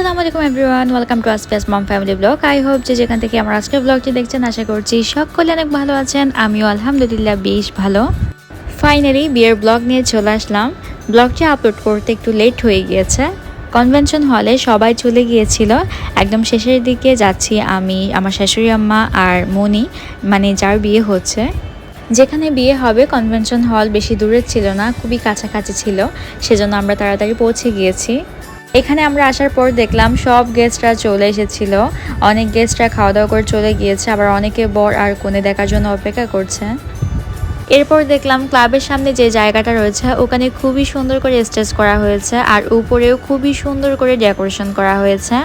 আসসালামু আলাইকুম everyone welcome to আসপিয়াস mom family blog I hope যে যেখান থেকে আমার আজকের ব্লগটি দেখছেন, আশা করছি সকলে অনেক ভালো আছেন। আমিও আলহামদুলিল্লাহ বেশ ভালো। ফাইনালি বিয়ের ব্লগ নিয়ে চলে আসলাম। ব্লগটি আপলোড করতে একটু লেট হয়ে গিয়েছে। কনভেনশন হলে সবাই চলে গিয়েছিল। একদম শেষের দিকে যাচ্ছি আমি, আমার শাশুড়ি আম্মা আর মনি মানে যার বিয়ে হচ্ছে। যেখানে বিয়ে হবে কনভেনশন হল বেশি দূরে ছিল না, খুবই কাছাকাছি ছিল। সেজন্য আমরা তাড়াতাড়ি পৌঁছে গিয়েছি। এখানে আমরা আসার পর দেখলাম সব গেস্টরা চলে এসেছিল। অনেক গেস্টরা খাওয়া দাওয়া করে চলে গিয়েছে, আবার অনেকে বর আর কোণে দেখার জন্য অপেক্ষা করছে। এরপর দেখলাম ক্লাবের সামনে যে জায়গাটা রয়েছে, ওখানে খুবই সুন্দর করে স্টেজ করা হয়েছে আর উপরেও খুবই সুন্দর করে ডেকোরেশন করা হয়েছে।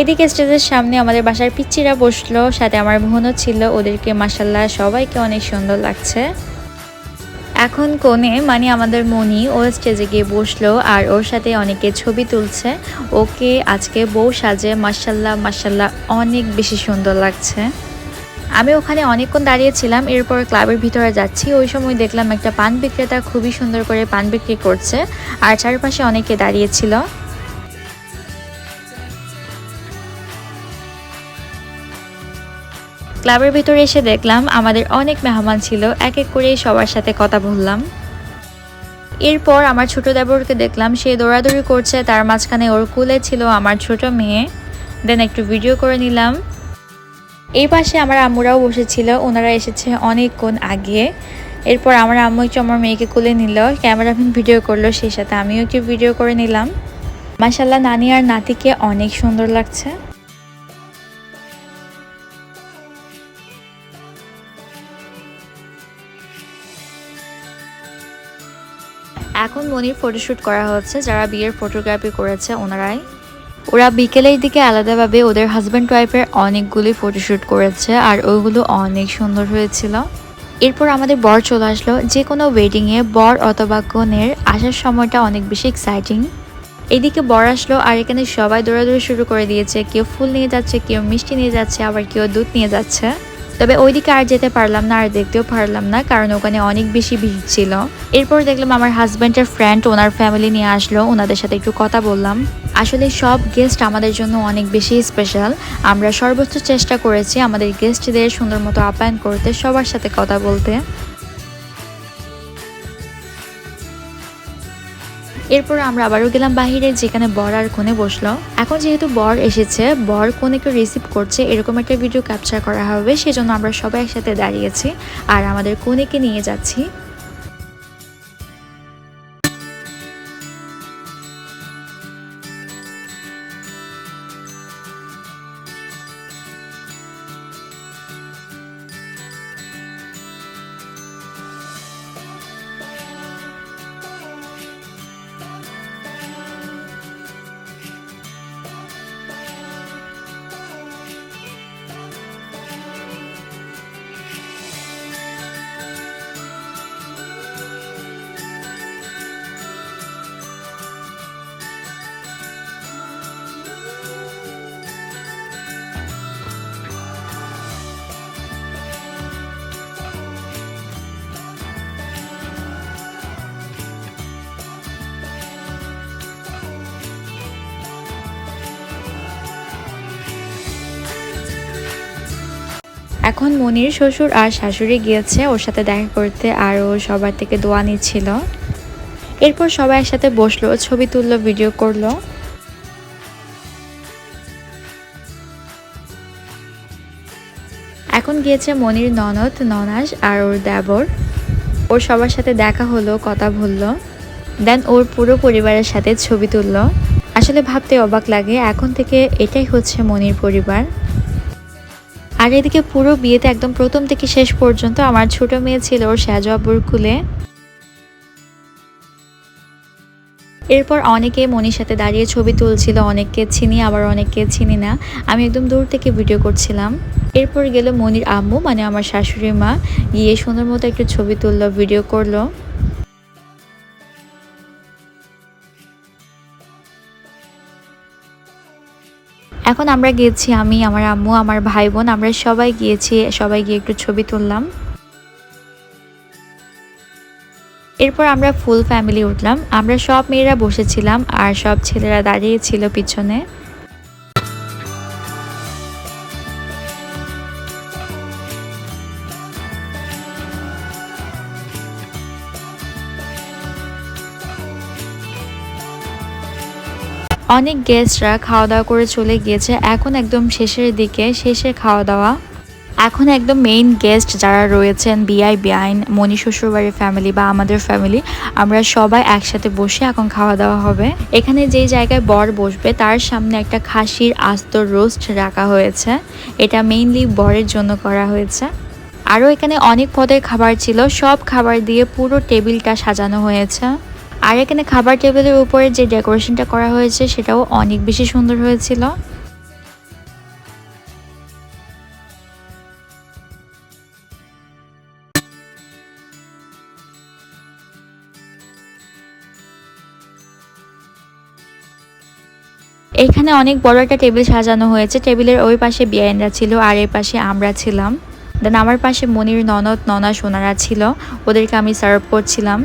এদিকে স্টেজের সামনে আমাদের বাসার পিচ্চিরা বসল, সাথে আমার বোনও ছিল, ওদেরকে মাসাল্লাহ সবাইকে অনেক সুন্দর লাগছে। এখন কোণে মানে আমাদের মনি ও স্টেজে গিয়ে বসল আর ওর সাথে অনেকে ছবি তুলছে। ওকে আজকে বউ সাজে মাসাল্লাহ মাসাল্লাহ অনেক বেশি সুন্দর লাগছে। আমি ওখানে অনেকক্ষণ দাঁড়িয়েছিলাম, এরপর ক্লাবের ভিতরে যাচ্ছি। ওই সময় দেখলাম একটা পান বিক্রেতা খুবই সুন্দর করে পান বিক্রি করছে, আর চারপাশে অনেকে দাঁড়িয়েছিল। ক্লাবের ভিতরে এসে দেখলাম আমাদের অনেক মেহমান ছিল, এক এক করে সবার সাথে কথা বললাম। এরপর আমার ছোট দেবরকে দেখলাম, সে দৌড়াদৌড়ি করছে, তার মাঝখানে ওর কুলে ছিল আমার ছোট মেয়ে। দেন একটু ভিডিও করে নিলাম। এই পাশে আমার আম্মুরাও বসেছিল, ওনারা এসেছে অনেকক্ষণ আগে। এরপর আমার আম্মু একটু আমার মেয়েকে কুলে নিল, ক্যামেরাম্যান ভিডিও করল, সেই সাথে আমিও একটু ভিডিও করে নিলাম। মাসাল্লাহ নানি আর নাতিকে অনেক সুন্দর লাগছে। মনির ফটোশ্যুট করা হচ্ছে, যারা বিয়ের ফটোগ্রাফি করেছে ওনারাই। ওরা বিকেলের দিকে আলাদাভাবে ওদের হাজব্যান্ড ওয়াইফের অনেকগুলি ফটোশ্যুট করেছে, আর ওইগুলো অনেক সুন্দর হয়েছিল। এরপর আমাদের বর চলে আসলো, যে কোনো ওয়েডিংয়ে বর অথবা কনের আসার সময়টা অনেক বেশি এক্সাইটিং এদিকে বর আসলো, আর এখানে সবাই দৌড়াদৌড়ি শুরু করে দিয়েছে, কেউ ফুল নিয়ে যাচ্ছে, কেউ মিষ্টি নিয়ে যাচ্ছে, আবার কেউ দুধ নিয়ে যাচ্ছে। তবে ওইদিকে আর যেতে পারলাম না, আর দেখতেও পারলাম না, কারণ ওখানে অনেক বেশি ভিড় ছিল। এরপর দেখলাম আমার হাজব্যান্ডের ফ্রেন্ড ওনার ফ্যামিলি নিয়ে আসলো, ওনাদের সাথে একটু কথা বললাম। আসলে সব গেস্ট আমাদের জন্য অনেক বেশি স্পেশাল আমরা সর্বোচ্চ চেষ্টা করেছি আমাদের গেস্টদের সুন্দর মতো আপ্যায়ন করতে, সবার সাথে কথা বলতে। এরপর আমরা আবারও গেলাম বাহিরে, যেখানে বর আর কোণে বসল। এখন যেহেতু বর এসেছে, বর কোনেকে রিসিভ করছে, এরকম একটা ভিডিও ক্যাপচার করা হবে, সেজন্য আমরা সবাই একসাথে দাঁড়িয়েছি। আর আমাদের কোনেকে নিয়ে যাচ্ছি। এখন মনির শ্বশুর আর শাশুড়ি গিয়েছে, ওর সাথে দেখা করতে আর ও সবার থেকে দোয়া নিচ্ছিল। এরপর সবাই একসাথে বসল, ছবি তুললো, ভিডিও করল। এখন গিয়েছে মনির ননদ, ননাস আর ওর দেবর। ওর সবার সাথে দেখা হলো, কথা বলল। দেন ওর পুরো পরিবারের সাথে ছবি তুললো। আসলে ভাবতে অবাক লাগে, এখন থেকে এটাই হচ্ছে মনির পরিবার। আর এদিকে পুরো বিয়েতে একদম প্রথম থেকে শেষ পর্যন্ত আমার ছোট মেয়ে ছিল ওর সাজু কুলে। এরপর অনেকে মনির সাথে দাঁড়িয়ে ছবি তুলছিল, অনেককে চিনি, আবার অনেককে চিনি না। আমি একদম দূর থেকে ভিডিও করছিলাম। এরপর গেল মনির আম্মু মানে আমার শাশুড়ি মা, গিয়ে সুন্দর মতো একটু ছবি তুললো ভিডিও করল। এখন আমরা গিয়েছি আমি, আমার আম্মু, আমার ভাই বোন আমরা সবাই গিয়েছি, সবাই গিয়ে একটু ছবি তুললাম। এরপর আমরা ফুল ফ্যামিলি উঠলাম, আমরা সব মেয়েরা বসেছিলাম আর সব ছেলেরা দাঁড়িয়ে ছিল পিছনে। অনেক গেস্টরা খাওয়া দাওয়া করে চলে গিয়েছে। এখন একদম শেষের দিকে শেষে খাওয়া দাওয়া এখন একদম মেইন গেস্ট যারা রয়েছেন বিআই বিআইন মনি শ্বশুরবাড়ির ফ্যামিলি বা আমাদের ফ্যামিলি আমরা সবাই একসাথে বসে এখন খাওয়া দাওয়া হবে। এখানে যেই জায়গায় বর বসবে, তার সামনে একটা খাসির আস্ত রোস্ট রাখা হয়েছে। এটা মেইনলি বরের জন্য করা হয়েছে। আরও এখানে অনেক পদের খাবার ছিল, সব খাবার দিয়ে পুরো টেবিলটা সাজানো হয়েছে। আর এখানে খাবার টেবিলের উপরে যে ডেকোরেশনটা করা হয়েছে, সেটাও অনেক বেশি সুন্দর হয়েছিল। এখানে অনেক বড় একটা টেবিল সাজানো হয়েছে। টেবিলের ওই পাশে বিয়াইনরা ছিল, আর এই পাশে আমরা ছিলাম। দেন আমার পাশে মনির, ননদ, ননা, সোনারা ছিল। ওদেরকে আমি সার্ভ করছিলাম।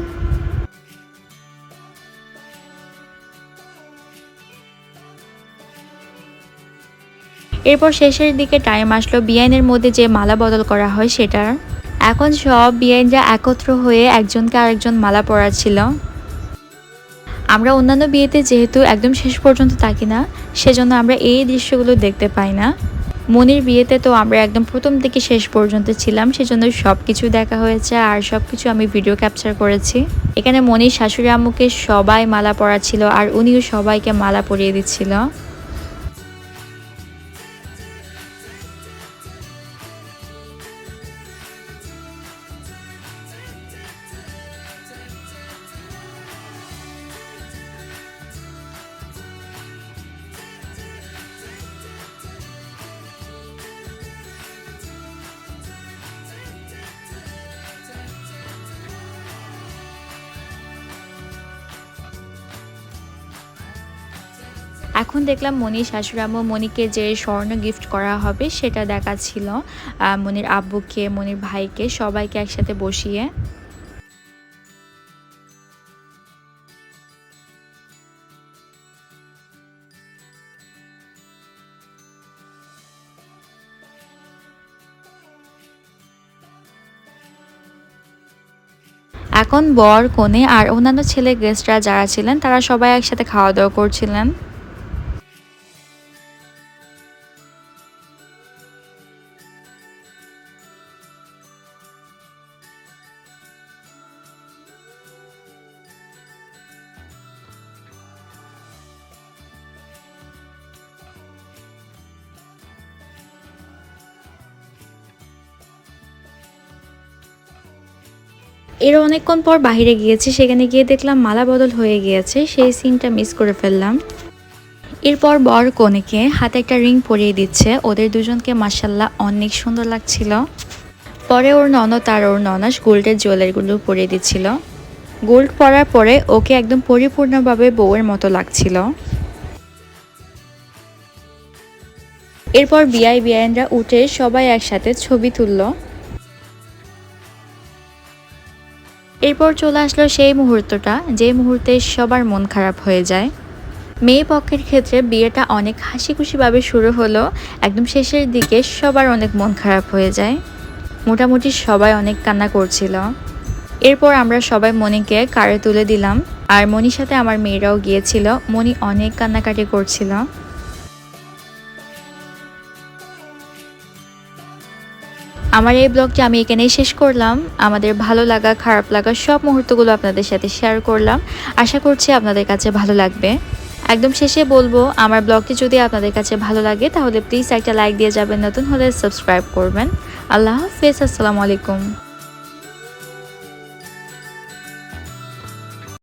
এরপর শেষের দিকে টাইম আসলো বিয়াইনের মধ্যে যে মালা বদল করা হয় সেটার। এখন সব বিয়াইনরা একত্র হয়ে একজনকে আরেকজন মালা পরাচ্ছিল। আমরা অন্যান্য বিয়েতে যেহেতু একদম শেষ পর্যন্ত থাকি না, সেজন্য আমরা এই দৃশ্যগুলো দেখতে পাই না। মনির বিয়েতে তো আমরা একদম প্রথম থেকে শেষ পর্যন্ত ছিলাম, সেজন্য সব কিছু দেখা হয়েছে আর সব কিছু আমি ভিডিও ক্যাপচার করেছি। এখানে মনির শাশুড়ি আম্মুকে সবাই মালা পরা ছিল আর উনিও সবাইকে মালা পরিয়ে দিচ্ছিল। এখন দেখলাম মনির শাশুড়াম্মু মনিকে যে স্বর্ণ গিফট করা হবে সেটা দেখাচ্ছিল মনির আব্বুকে, মনির ভাইকে, সবাইকে একসাথে বসিয়ে। এখন বর, কনে আর অন্যান্য ছেলে গেস্টরা যারা ছিলেন, তারা সবাই একসাথে খাওয়া দাওয়া করছিলেন। এর অনেকক্ষণ পর বাইরে গিয়েছি, সেখানে গিয়ে দেখলাম মালা বদল হয়ে গিয়েছে, সেই সিনটা মিস করে ফেললাম। এরপর বর কনেকে হাতে একটা রিং পরিয়ে দিচ্ছে, ওদের দুজনকে মাসাল্লাহ অনেক সুন্দর লাগছিল। পরে ওর ননদ আর ওর ননাস গোল্ডের জুয়েলারিগুলো পরিয়ে দিচ্ছিল। গোল্ড পরার পরে ওকে একদম পরিপূর্ণভাবে বউয়ের মতো লাগছিল। এরপর বিআই বিআইনরা উঠে সবাই একসাথে ছবি তুললো। এরপর চলে আসলো সেই মুহূর্তটা, যে মুহূর্তে সবার মন খারাপ হয়ে যায়। মেয়ে পক্ষের ক্ষেত্রে বিয়েটা অনেক হাসি খুশিভাবে শুরু হলো। একদম শেষের দিকে সবার অনেক মন খারাপ হয়ে যায়। মোটামুটি সবাই অনেক কান্না করছিল। এরপর আমরা সবাই মনিকে কারে তুলে দিলাম। আর মনির সাথে আমার মেয়েরাও গিয়েছিল। মনি অনেক কান্নাকাটি করছিল। আমার এই ব্লগটি আমি এখানেই শেষ করলাম। আমাদের ভালো লাগা, খারাপ লাগা সব মুহূর্তগুলো আপনাদের সাথে শেয়ার করলাম। আশা করছি আপনাদের কাছে ভালো লাগবে। একদম শেষে বলব, আমার ব্লগটি যদি আপনাদের কাছে ভালো লাগে, তাহলে প্লিজ একটা লাইক দিয়ে যাবেন, নতুন হলে সাবস্ক্রাইব করবেন। আল্লাহ হাফেজ, আসসালামু আলাইকুম।